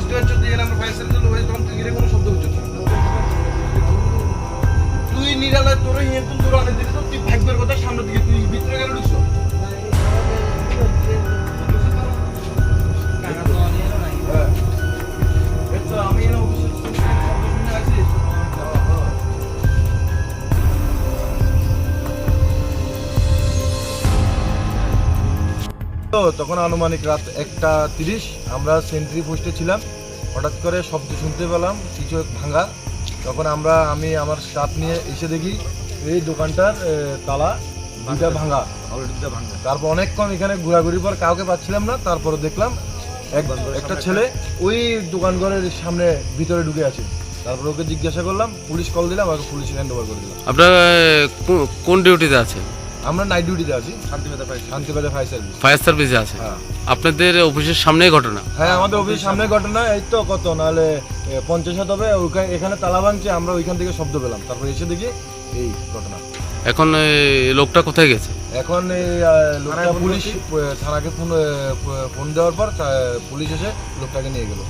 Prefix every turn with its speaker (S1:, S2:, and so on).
S1: বুঝতে পারছ যে আমরা ফায়ার সার্ভিস লোক তখন তুই কোনো শব্দ হচ্ছে না। তুই নিরালায় তোর হিয়ে দূর অনেক দিকে তুই ভাগ্যের কথা সামনে তো তখন আনুমানিক রাত একটা তিরিশ আমরা সেন্ট্রি পোস্টে ছিলাম। হঠাৎ করে শব্দ শুনতে পেলাম কিছু ভাঙা। তখন আমরা আমি আমার স্টাফ নিয়ে এসে দেখি এই দোকানটার তালা দুইটা ভাঙা। ভাঙা। তারপর অনেকক্ষণ এখানে ঘোরাঘুরি পর কাউকে পাচ্ছিলাম না তারপরে দেখলাম এক একটা ছেলে ওই দোকান ঘরের সামনে ভিতরে ঢুকে আছে। তারপর ওকে জিজ্ঞাসা করলাম পুলিশ কল দিলাম ওকে পুলিশ হ্যান্ড ওভার করে দিলাম।
S2: আপনার কোন ডিউটিতে আছেন?
S1: আমরা নাইট ডিউটিতে আছি। Shantibazar fire Shantibazar fire service
S2: fire সার্ভিসে আছে?
S1: হ্যাঁ।
S2: আপনাদের অফিসের সামনেই ঘটনা?
S1: হ্যাঁ আমাদের অফিসের সামনে ঘটনা। এই তো কত? নাহলে পঞ্চাশ হবে। ওইখানে এখানে তালা ভাঙছে আমরা ওইখান থেকে শব্দ পেলাম। তারপর এসে দেখি এই ঘটনা।
S2: এখন লোকটা কোথায় গেছে?
S1: এখন লোকটা পুলিশ? থানাকে ফোন ফোন দেওয়ার পর পুলিশ এসে লোকটাকে নিয়ে গেল।